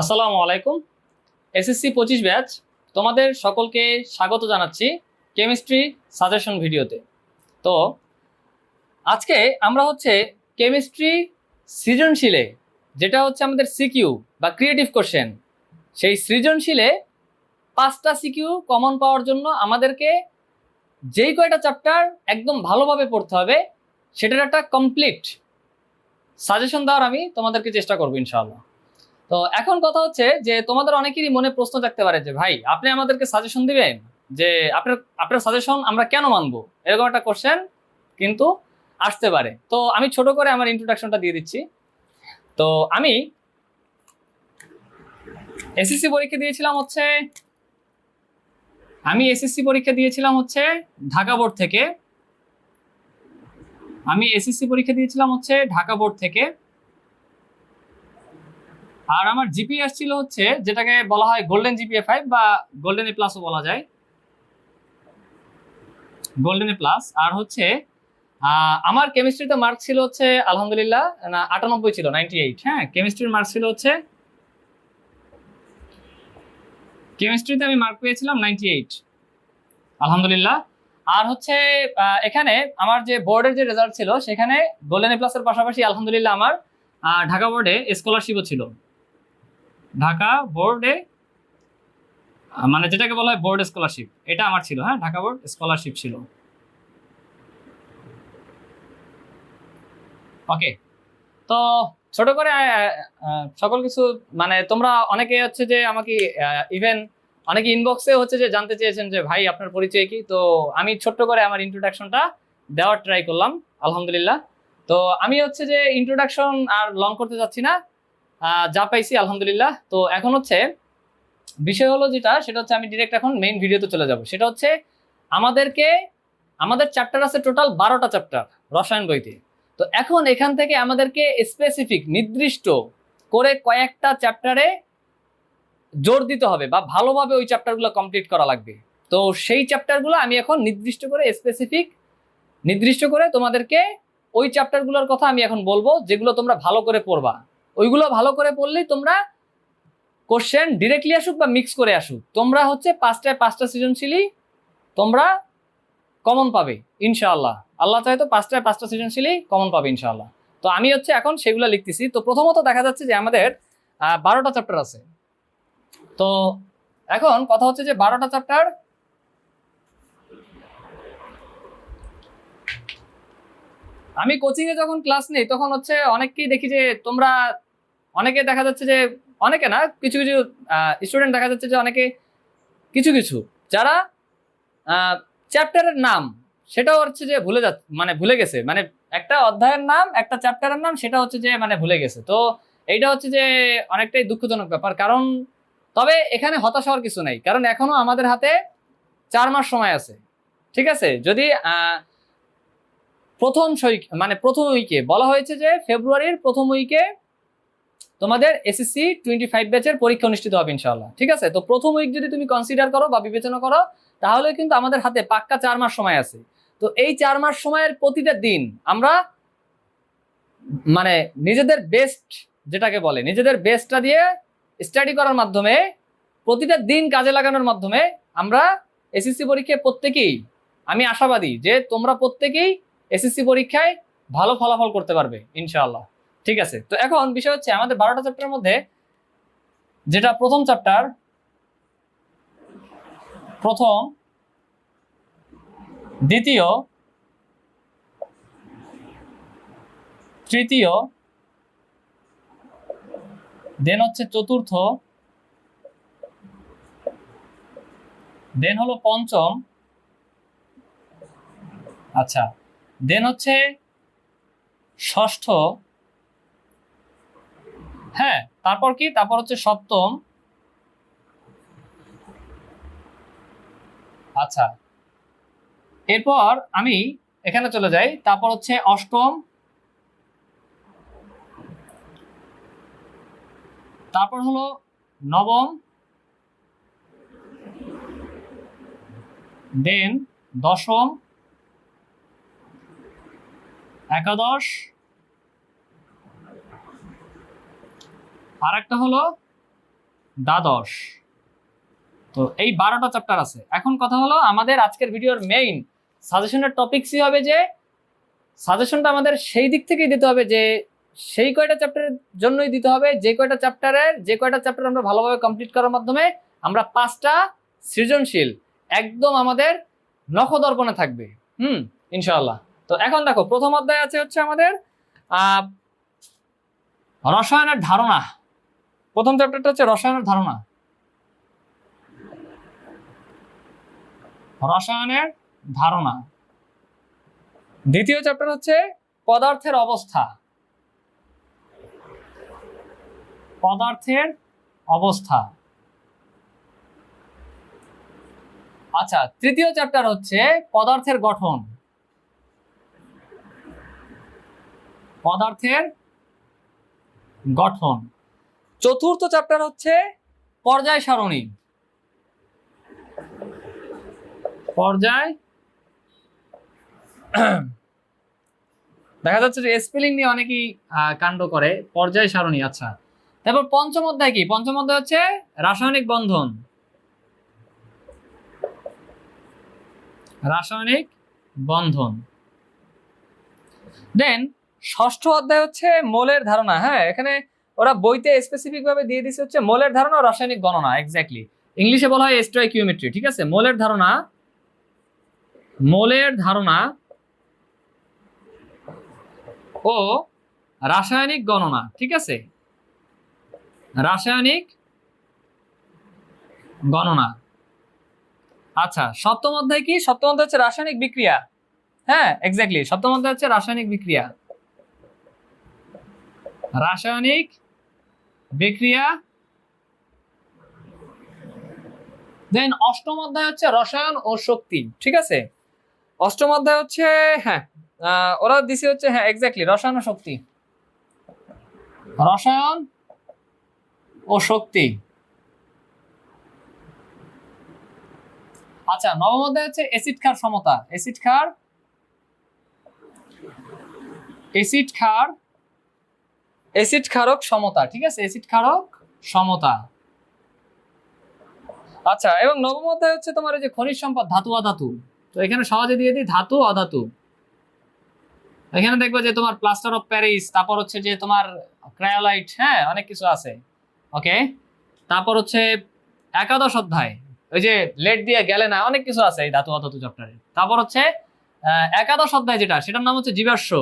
আসসালামু আলাইকুম। এসএসসি পঁচিশ ব্যাচ, তোমাদের সকলকে স্বাগত জানাচ্ছি কেমিস্ট্রি সাজেশন ভিডিওতে। তো, আজকে আমরা হচ্ছে কেমিস্ট্রি সৃজনশীলে, যেটা হচ্ছে আমাদের সিকিউ বা ক্রিয়েটিভ কোশ্চেন, সেই সৃজনশীলে পাঁচটা সিকিউ কমন পাওয়ার জন্য আমাদেরকে যেই কয়টা চ্যাপ্টার একদম ভালোভাবে পড়তে হবে, সেটার একটা কমপ্লিট সাজেশন দেওয়ার আমি তোমাদেরকে চেষ্টা করব ইনশাআল্লাহ। তো এখন কথা হচ্ছে যে তোমাদের অনেকেরই মনে প্রশ্ন থাকতে পারে যে, ভাই, আপনি আমাদেরকে সাজেশন দিবেন যে, আপনার আপনার সাজেশন আমরা কেন মানবো? এরকম একটা কোশ্চেন কিন্তু আসতে পারে। তো আমি ছোট করে আমার ইন্ট্রোডাকশনটা দিয়ে দিচ্ছি। তো আমি এসএসসি পরীক্ষা দিয়েছিলাম হচ্ছে, আমি এসএসসি পরীক্ষা দিয়েছিলাম হচ্ছে ঢাকা বোর্ড থেকে। আমি এসএসসি পরীক্ষা দিয়েছিলাম হচ্ছে ঢাকা বোর্ড থেকে। আর আমার জিপি আসছিল হচ্ছে, যেটাকে বলা হয় গোল্ডেন জিপিএ ফাইভ বা গোল্ডেন এ প্লাসও বলা যায়। গোল্ডেন এ প্লাস আর হচ্ছে আমার কেমিস্ট্রিতে মার্ক ছিল হচ্ছে, আলহামদুলিল্লাহ, না, আটানব্বই ছিল নাইনটি এইট হ্যাঁ কেমিস্ট্রির মার্ক ছিল হচ্ছে কেমিস্ট্রিতে আমি মার্ক পেয়েছিলাম নাইনটি এইট আলহামদুলিল্লাহ। আর হচ্ছে এখানে আমার যে বোর্ডের যে রেজাল্ট ছিল, সেখানে গোল্ডেন এ প্লাসের পাশাপাশি, আলহামদুলিল্লাহ, আমার ঢাকা বোর্ডে স্কলারশিপও ছিল। ঢাকা বোর্ডে মানে যেটাকে বলা হয় বোর্ড স্কলারশিপ এটা আমার ছিল হ্যাঁ? ঢাকা বোর্ড স্কলারশিপ ছিল। ওকে তো ছোট করে সকল কিছু মানে তোমরা অনেকে হচ্ছে যে আমাকে ইভেন অনেকে ইনবক্সে হচ্ছে যে জানতে চেয়েছেন যে, ভাই, আপনার পরিচয় কি? তো আমি ছোট্ট করে আমার ইন্ট্রোডাকশনটা দেওয়ার ট্রাই করলাম, আলহামদুলিল্লাহ। তো আমি হচ্ছে যে ইন্ট্রোডাকশন আর লং করতে যাচ্ছি না। যা পাইছি, আলহামদুলিল্লাহ। তো এখন হচ্ছে, বিষয় হলো যেটা, সেটা হচ্ছে আমি ডিরেক্ট এখন মেইন ভিডিওতে চলে যাব। সেটা হচ্ছে, আমাদেরকে, আমাদের চ্যাপ্টার আছে টোটাল বারোটা চ্যাপ্টার রসায়ন বইতে। তো এখন এখান থেকে আমাদেরকে স্পেসিফিক নির্দিষ্ট করে কয়েকটা চ্যাপ্টারে জোর দিতে হবে বা ভালোভাবে ওই চ্যাপ্টারগুলো কমপ্লিট করা লাগবে। তো সেই চ্যাপ্টারগুলো আমি এখন নির্দিষ্ট করে স্পেসিফিক নির্দিষ্ট করে তোমাদেরকে ওই চ্যাপ্টারগুলোর কথা আমি এখন বলব, যেগুলো তোমরা ভালো করে পড়বা। ওইগুলো ভালো করে পড়লেই তোমরা কোশ্চেন ডিরেক্টলি আসুক বা মিক্স করে আসুক। তোমরা হচ্ছে পাঁচটায় পাঁচটা সৃজনশীলই তোমরা কমন পাবে, ইনশাআল্লাহ। আল্লাহ চাই তো পাঁচটায় পাঁচটা সৃজনশীলই কমন পাবে, ইনশাআল্লাহ। তো আমি হচ্ছে এখন সেগুলো লিখতেছি। তো প্রথমত দেখা যাচ্ছে যে আমাদের বারোটা চ্যাপ্টার আছে। তো এখন কথা হচ্ছে যে বারোটা চ্যাপ্টার আমি কোচিংয়ে যখন ক্লাস নেই, তখন হচ্ছে অনেককেই দেখি যে তোমরা অনেকে দেখা যাচ্ছে যে, অনেকে না, কিছু কিছু স্টুডেন্ট দেখা যাচ্ছে যে অনেকে কিছু কিছু, যারা চ্যাপ্টারের নাম সেটাও হচ্ছে যে ভুলে যাচ্ছে মানে ভুলে গেছে। মানে একটা অধ্যায়ের নাম, একটা চ্যাপ্টারের নাম সেটা হচ্ছে যে মানে ভুলে গেছে। তো এইটা হচ্ছে যে অনেকটাই দুঃখজনক ব্যাপার। কারণ তবে এখানে হতাশ হওয়ার কিছু নেই। কারণ এখনও আমাদের হাতে চার মাস সময় আছে। ঠিক আছে? যদি প্রথম মানে প্রথম উইকে বলা হয়েছে যে ফেব্রুয়ারির প্রথম উইকে তোমাদের এসএসসি টোয়েন্টি ফাইভ ব্যাচের পরীক্ষা অনুষ্ঠিত হবে ইনশাল্লাহ ঠিক আছে? তো প্রথম উইক যদি তুমি কনসিডার করো বা বিবেচনা করো, তাহলে কিন্তু আমাদের হাতে পাক্কা চার মাস সময় আছে। তো এই চার মাস সময়ের প্রতিটা দিন আমরা মানে নিজেদের বেস্ট যেটাকে বলে, নিজেদের বেস্টটা দিয়ে স্টাডি করার মাধ্যমে, প্রতিটা দিন কাজে লাগানোর মাধ্যমে আমরা এসএসসি পরীক্ষায় প্রত্যেকেই, আমি আশাবাদী যে তোমরা প্রত্যেকেই এসএসসি পরীক্ষায় ভালো ফলাফল করতে পারবে, ইনশাআল্লাহ। ঠিক আছে? তো এখন বিষয় হচ্ছে আমাদের বারোটা চ্যাপ্টারের মধ্যে যেটা প্রথম চ্যাপ্টার প্রথম, দ্বিতীয়, তৃতীয় দেন হচ্ছে চতুর্থ দেন হলো পঞ্চম আচ্ছা দেন হচ্ছে ষষ্ঠ হ্যাঁ তারপর কি? তারপর হচ্ছে সপ্তম। আচ্ছা। এরপর আমি এখানে চলে যাই। তারপর হচ্ছে অষ্টম। তারপর হলো নবম। দেন দশম। একাদশ। আর একটা হলো দ্বাদশ। তো এই বারোটা চ্যাপ্টার আছে। এখন কথা হলো আমাদের আজকের ভিডিওর মেইন সাজেশনের টপিকসই হবে যে সাজেশনটা আমাদের সেই দিক থেকেই দিতে হবে যে, সেই কয়টা চ্যাপ্টারের জন্যই দিতে হবে, যে কয়টা চ্যাপ্টারের যে কয়টা চ্যাপ্টার আমরা ভালোভাবে কমপ্লিট করার মাধ্যমে আমরা পাঁচটা সৃজনশীল, একদম আমাদের নখদর্পণে থাকবে। হুম, ইনশাআল্লাহ। তো এখন দেখো, প্রথম অধ্যায় আছে হচ্ছে আমাদের রসায়নের ধারণা। প্রথম চ্যাপ্টারটা হচ্ছে রসায়নের ধারণা। রসায়নের ধারণা। দ্বিতীয় চ্যাপ্টার হচ্ছে পদার্থের অবস্থা। পদার্থের অবস্থা। আচ্ছা তৃতীয় চ্যাপ্টার হচ্ছে পদার্থের গঠন। পদার্থের গঠন। চতুর্থ চ্যাপ্টার হচ্ছে পর্যায় সারণী। পর্যায় দেখা যাচ্ছে যে স্পেলিং নিয়ে অনেকেই কাণ্ড করে। পর্যায় সারণী আচ্ছা। তারপর পঞ্চম অধ্যায় কি? পঞ্চম অধ্যায় হচ্ছে রাসায়নিক বন্ধন। রাসায়নিক বন্ধন। দেন ষষ্ঠ অধ্যায় হচ্ছে মোলের ধারণা। হ্যাঁ এখানে ওরা বইতে স্পেসিফিক ভাবে দিয়ে দিচ্ছে হচ্ছে মোলের ধারণা রাসায়নিক গণনা এক্স্যাক্টলি ইংলিশে বলা হয় স্ট্রাইকিউমেট্রি ঠিক আছে? মোলের ধারণা মোলের ধারণা ও রাসায়নিক গণনা, ঠিক আছে? রাসায়নিক গণনা। আচ্ছা সপ্তম অধ্যায় কি? সপ্তম অধ্যায় হচ্ছে রাসায়নিক বিক্রিয়া। হ্যাঁ এক্স্যাক্টলি সপ্তম অধ্যায় হচ্ছে রাসায়নিক বিক্রিয়া। রাসায়নিক বিক্রিয়া। দেন অষ্টম অধ্যায় হচ্ছে রসায়ন ও শক্তি, ঠিক আছে? অষ্টম অধ্যায় হচ্ছে হ্যাঁ ওরা দিছে হচ্ছে হ্যাঁ এক্স্যাক্টলি রসায়ন ও শক্তি। রসায়ন ও শক্তি। আচ্ছা নবম অধ্যায় হচ্ছে অ্যাসিড ক্ষার সমতা। অ্যাসিড ক্ষার অ্যাসিড ক্ষার অ্যাসিড ক্ষারক সমতা, ঠিক আছে? অ্যাসিড ক্ষারক সমতা। আচ্ছা এবং নবম অধ্যায় হচ্ছে তোমার এই যে খনিজ সম্পদ, ধাতু, অধাতু। তো এখানে সহজে দিয়ে দিই, ধাতু, অধাতু। এখানে দেখবে যে তোমার প্লাস্টার অফ প্যারিস তারপর হচ্ছে যে তোমার ক্রায়োলাইট হ্যাঁ অনেক কিছু আছে। ওকে তারপর হচ্ছে একাদশ অধ্যায়। ওই যে লেট দিয়ে গেলে না, অনেক কিছু আছে এই ধাতু, অধাতু চ্যাপ্টারে তারপর হচ্ছে একাদশ অধ্যায় যেটা, সেটার নাম হচ্ছে জীবাশ্ম।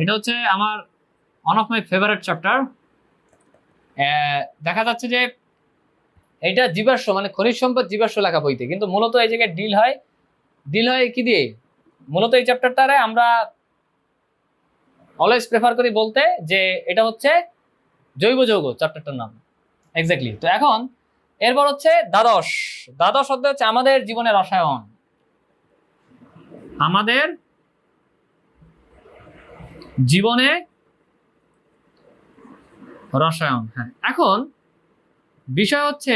এটা হচ্ছে আমার one of my favourite chapter দেখা যাচ্ছে যে এটা জীবাশ্ম মানে খনিজ সম্পদ জীবাশ্ম লেখা বইতে। কিন্তু মূলত এই জায়গায় ডিল হয় ডিল হয় কি দিয়ে? মূলত এই চ্যাপ্টারটারে আমরা অলওয়েজ প্রেফার করি বলতে যে এটা হচ্ছে জৈব যৌগ চ্যাপ্টারটার নাম। এক্স্যাক্টলি তো এখন, এরপর হচ্ছে দ্বাদশ। দ্বাদশ অধ্যায় হচ্ছে আমাদের জীবনের রসায়ন। আমাদের জীবনে রসায়ন হ্যাঁ। এখন বিষয় হচ্ছে,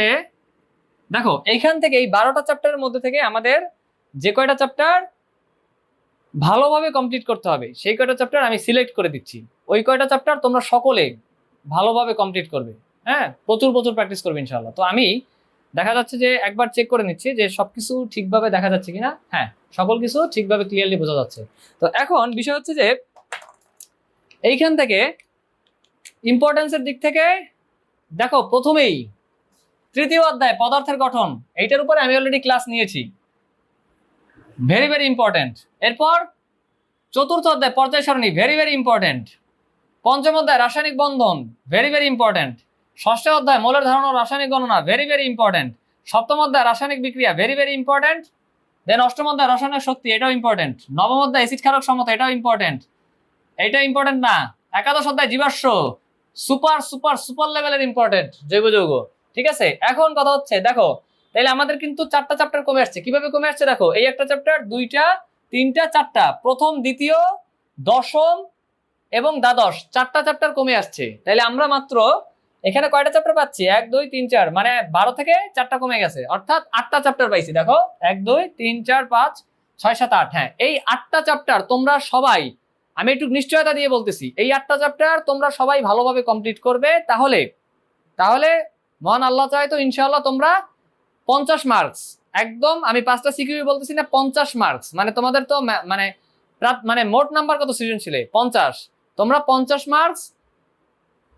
দেখো, এইখান থেকে এই বারোটা চ্যাপ্টারের মধ্যে থেকে আমাদের যে কয়টা চ্যাপ্টার ভালোভাবে কমপ্লিট করতে হবে, সেই কয়টা চ্যাপ্টার আমি সিলেক্ট করে দিচ্ছি। ওই কয়টা চ্যাপ্টার তোমরা সকলে ভালোভাবে কমপ্লিট করবে হ্যাঁ? প্রচুর প্রচুর প্র্যাকটিস করবে ইনশাল্লাহ তো আমি দেখা যাচ্ছে যে একবার চেক করে নিচ্ছি যে সব কিছু ঠিকভাবে দেখা যাচ্ছে কিনা। হ্যাঁ সকল কিছু ঠিকভাবে ক্লিয়ারলি বোঝা যাচ্ছে। তো এখন বিষয় হচ্ছে যে এইখান থেকে ইম্পর্টেন্সের দিক থেকে দেখো প্রথমেই তৃতীয় অধ্যায়, পদার্থের গঠন। এইটার উপরে আমি অলরেডি ক্লাস নিয়েছি। ভেরি ভেরি ইম্পর্টেন্ট এরপর চতুর্থ অধ্যায়, পর্যায় সারণী ভেরি ভেরি ইম্পর্টেন্ট পঞ্চম অধ্যায়, রাসায়নিক বন্ধন ভেরি ভেরি ইম্পর্টেন্ট ষষ্ঠ অধ্যায়, মৌলের ধারণা রাসায়নিক গণনা ভেরি ভেরি ইম্পর্টেন্ট সপ্তম অধ্যায়, রাসায়নিক বিক্রিয়া ভেরি ভেরি ইম্পর্টেন্ট দেন অষ্টম অধ্যায়, রাসায়নিক শক্তি, এটাও ইম্পর্টেন্ট নবম অধ্যায় অ্যাসিড ক্ষারক সমতা, এটাও ইম্পর্টেন্ট এটা ইম্পর্টেন্ট না। একাদশ অধ্যায় জীবাশ্ম। সুপার সুপার সুপার লেভেলের ইম্পর্টেন্ট জৈব যৌগ। ঠিক আছে? এখন কথা হচ্ছে, দেখো তাহলে আমাদের কিন্তু চারটা চ্যাপ্টার কমে আসছে। কীভাবে কমে আসছে দেখো, এই একটা চ্যাপ্টার দুইটা, তিনটা, চারটা, প্রথম, দ্বিতীয়, দশম এবং দ্বাদশ, চারটা চ্যাপ্টার কমে আসছে। তাহলে আমরা মাত্র এখানে কয়টা চ্যাপ্টার পাচ্ছি? এক, দুই, তিন, চার মানে বারো থেকে চারটা কমে গেছে। অর্থাৎ আটটা চ্যাপ্টার পাইছি, দেখো, এক, দুই, তিন, চার, পাঁচ, ছয়, সাত, আট হ্যাঁ এই আটটা চ্যাপ্টার তোমরা সবাই আমি একটু নিশ্চয়তা দিয়ে বলতেছি, এই আটটা চ্যাপ্টার তোমরা সবাই ভালোভাবে কমপ্লিট করবে, তাহলে তাহলে মহান আল্লাহ চায় তো ইনশাআল্লাহ তোমরা পঞ্চাশ মার্কস একদম আমি পাঁচটা সিকিউরি বলতেছি না, পঞ্চাশ মার্কস মানে তোমাদের তো মানে মানে মোট নাম্বার কত সৃজনশীল? পঞ্চাশ, তোমরা পঞ্চাশ মার্কস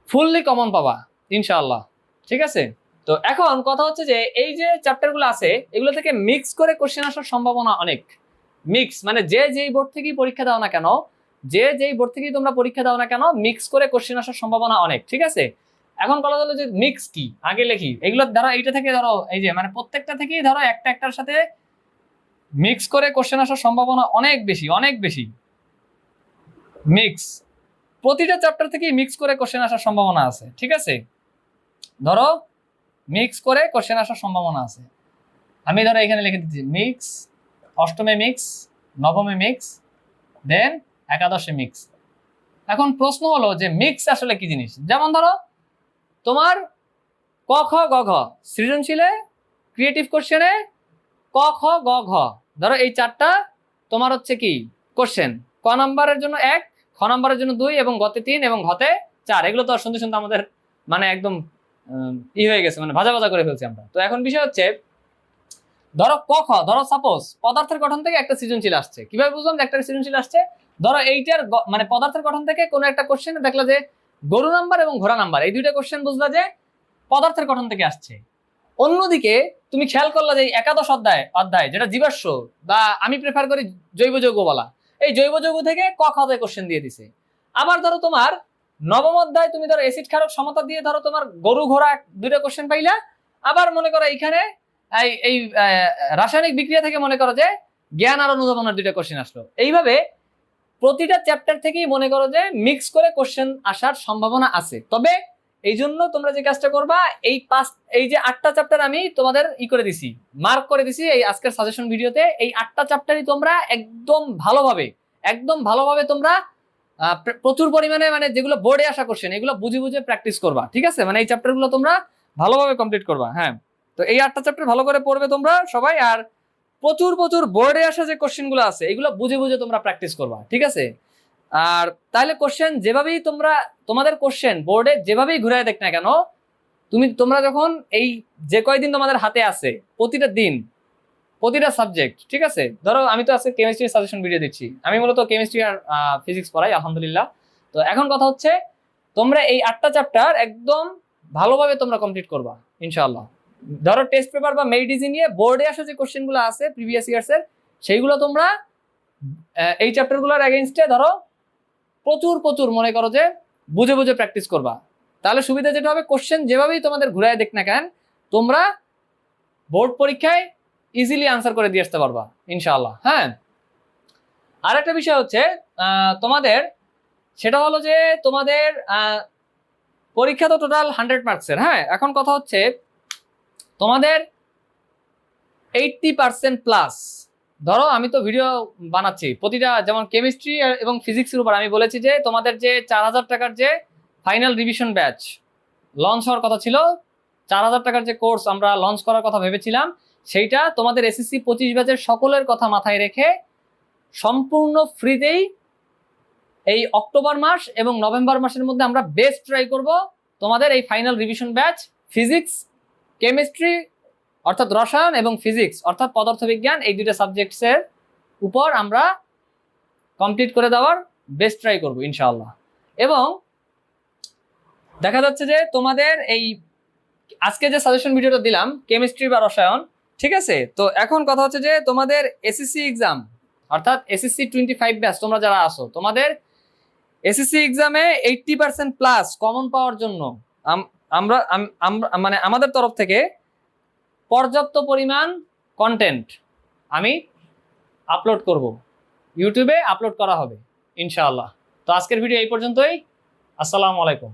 ফুললি কমন পাবা, ইনশাআল্লাহ, ঠিক আছে? তো এখন কথা হচ্ছে যে, এই যে চ্যাপ্টারগুলো আছে, এগুলো থেকে মিক্স করে কোশ্চেন আসার সম্ভাবনা অনেক মিক্স মানে যে যেই বোর্ড থেকেই পরীক্ষা দাও না কেন যে যেই বোর্ড থেকেই তোমরা পরীক্ষা দাও না কেন মিক্স করে কোশ্চেন আসার সম্ভাবনা অনেক, ঠিক আছে? এখন বলা হলো যে মিক্স কি? আগে লিখি। এগুলো ধরো এইটা থেকে ধরো, এই যে মানে প্রত্যেকটা থেকেই ধরো একটা একটার সাথে মিক্স করে কোশ্চেন আসার সম্ভাবনা অনেক বেশি অনেক বেশি। মিক্স প্রতিটা চ্যাপ্টার থেকেই মিক্স করে কোশ্চেন আসার সম্ভাবনা আছে, ঠিক আছে? ধরো মিক্স করে কোশ্চেন আসার সম্ভাবনা আছে। আমি ধরো এখানে লিখে দিচ্ছি মিক্স অষ্টমে মিক্স নবমে মিক্স দেন একাদশে মিক্স এখন প্রশ্ন হলো যে মিক্স আসলে কি জিনিস? যেমন ধরো, তোমার ক, খ, গ, ঘ, সৃজনশীলে ক্রিয়েটিভ কোশ্চেনে ক, খ, গ, ঘ। ধরো এই চারটা, তোমার হচ্ছে কি? কোশ্চেন ক নাম্বারের জন্য এক, খ নাম্বারের জন্য দুই এবং গতে তিন এবং ঘতে চার। এগুলো তো শুনতে শুনতে আমাদের মানে একদম ই হয়ে গেছে মানে ভাজা ভাজা করে ফেলছি আমরা। তো এখন বিষয় হচ্ছে ধরো ক, খ, ধরো সাপোজ পদার্থের গঠন থেকে একটা সৃজনশীল আসছে। কীভাবে বুঝলাম যে একটা সৃজনশীল আসছে? ধরো এইটার মানে পদার্থের গঠন থেকে কোনো একটা কোশ্চেন দেখলা যে গরু নাম্বার এবং ঘোড়া নাম্বার এই দুইটা কোশ্চেন বুঝলা যে পদার্থের গঠন থেকে আসছে। অন্যদিকে তুমি খেয়াল করলা যে একাদশ অধ্যায় অধ্যায় যেটা জীবাশ্ম বা আমি প্রেফার করি জৈব যৌগ বলা, এই জৈব যৌগ থেকে ক খাতে কোশ্চেন দিয়ে দিছে। আবার ধরো তোমার নবম অধ্যায় তুমি ধরো এসিড ক্ষারক সমতা দিয়ে ধরো তোমার গরু, ঘোড়া দুইটা কোশ্চেন পাইলা, আবার মনে করো এইখানে এই রাসায়নিক বিক্রিয়া থেকে মনে করো যে জ্ঞান আর অনুধাবনের দুইটা কোশ্চেন আসলো। এইভাবে প্রতিটা চ্যাপ্টার থেকেই মনে করো যে মিক্স করে কোশ্চেন আসার সম্ভাবনা আছে। তবে এই জন্য তোমরা যে কাজটা করবা, এই পাঁচ এই যে আটটা চ্যাপ্টার আমি তোমাদের ই করে দিছি মার্ক করে দিছি এই আজকের সাজেশন ভিডিওতে, এই আটটা চ্যাপ্টারই তোমরা একদম ভালোভাবে একদম ভালোভাবে তোমরা প্রচুর পরিমাণে মানে যেগুলো বোর্ডে আসা কোশ্চেন এগুলো বুঝে বুঝে প্র্যাকটিস করবা, ঠিক আছে? মানে এই চ্যাপ্টারগুলো তোমরা ভালোভাবে কমপ্লিট করবা হ্যাঁ। তো এই আটটা চ্যাপ্টার ভালো করে পড়বে তোমরা সবাই, আর প্রচুর প্রচুর বোর্ডে আসা যে কোশ্চেনগুলো আছে, এগুলো বুঝে বুঝে তোমরা প্র্যাকটিস করবা, ঠিক আছে? আর তাহলে কোশ্চেন যেভাবেই তোমরা, তোমাদের কোশ্চেন বোর্ডে যেভাবেই ঘুরায় দেখ না কেন, তুমি, তোমরা যখন এই যে কয়দিন তোমাদের হাতে আছে, প্রতিটা দিন, প্রতিটা সাবজেক্ট ঠিক আছে? ধরো আমি তো আজকে কেমিস্ট্রি সাজেশন ভিডিও দিচ্ছি। আমি মূলত কেমিস্ট্রি আর ফিজিক্স পড়াই, আলহামদুলিল্লাহ। তো এখন কথা হচ্ছে, তোমরা এই আটটা চ্যাপ্টার একদম ভালোভাবে তোমরা কমপ্লিট করবা, ইনশাআল্লাহ। ধরো টেস্ট পেপার বা মেডিসি নিয়ে বোর্ডে আসা যে কোশ্চেনগুলো আছে প্রিভিয়াস ইয়ার্সের সেইগুলো তোমরা এই চ্যাপ্টারগুলোর এগেনস্টে ধরো প্রচুর প্রচুর মনে করো যে বুঝে বুঝে প্র্যাকটিস করবা। তাহলে সুবিধা যেটা হবে কোশ্চেন যেভাবেই তোমাদের ঘুরায় দেখ না কেন, তোমরা বোর্ড পরীক্ষায় ইজিলি আনসার করে দিয়ে আসতে পারবা, ইনশাআল্লাহ। হ্যাঁ? আর একটা বিষয় হচ্ছে তোমাদের, সেটা হলো যে তোমাদের পরীক্ষা তো টোটাল হান্ড্রেড মার্কসের হ্যাঁ? এখন কথা হচ্ছে তোমাদের এইটটি পার্সেন্ট প্লাস ধরো, আমি তো ভিডিও বানাচ্ছি। প্রতিটা যেমন কেমিস্ট্রি এবং ফিজিক্সের উপর আমি বলেছি যে, তোমাদের যে চার হাজার টাকার যে ফাইনাল রিভিশন ব্যাচ লঞ্চ হওয়ার কথা ছিল, চার হাজার টাকার যে কোর্স আমরা লঞ্চ করার কথা ভেবেছিলাম, সেইটা তোমাদের এসএসসি পঁচিশ ব্যাচের সকলের কথা মাথায় রেখে সম্পূর্ণ ফ্রিতেই এই অক্টোবর মাস এবং নভেম্বর মাসের মধ্যে আমরা বেস্ট ট্রাই করব তোমাদের এই final revision batch physics chemistry, অর্থাৎ রসায়ন এবং ফিজিক্স, অর্থাৎ পদার্থবিজ্ঞান, এই দুইটা সাবজেক্টসের উপর আমরা কমপ্লিট করে দেওয়ার বেস্ট ট্রাই করব, ইনশাআল্লাহ। এবং দেখা যাচ্ছে যে তোমাদের এই আজকে যে সাজেশন ভিডিওটা দিলাম কেমিস্ট্রি বা রসায়ন, ঠিক আছে? তো এখন কথা হচ্ছে যে তোমাদের এসএসসি এক্সাম অর্থাৎ এসএসসি টোয়েন্টি ফাইভ ব্যাচ তোমরা যারা আসো তোমাদের এসএসসি এক্সামে এইটটি পার্সেন্ট প্লাস কমন পাওয়ার জন্য আমরা মানে আমাদের তরফ থেকে পর্যাপ্ত পরিমাণ কন্টেন্ট আমি আপলোড করব। ইউটিউবে আপলোড করা হবে, ইনশাআল্লাহ। তো আজকের ভিডিও এই পর্যন্তই। আসসালামু আলাইকুম।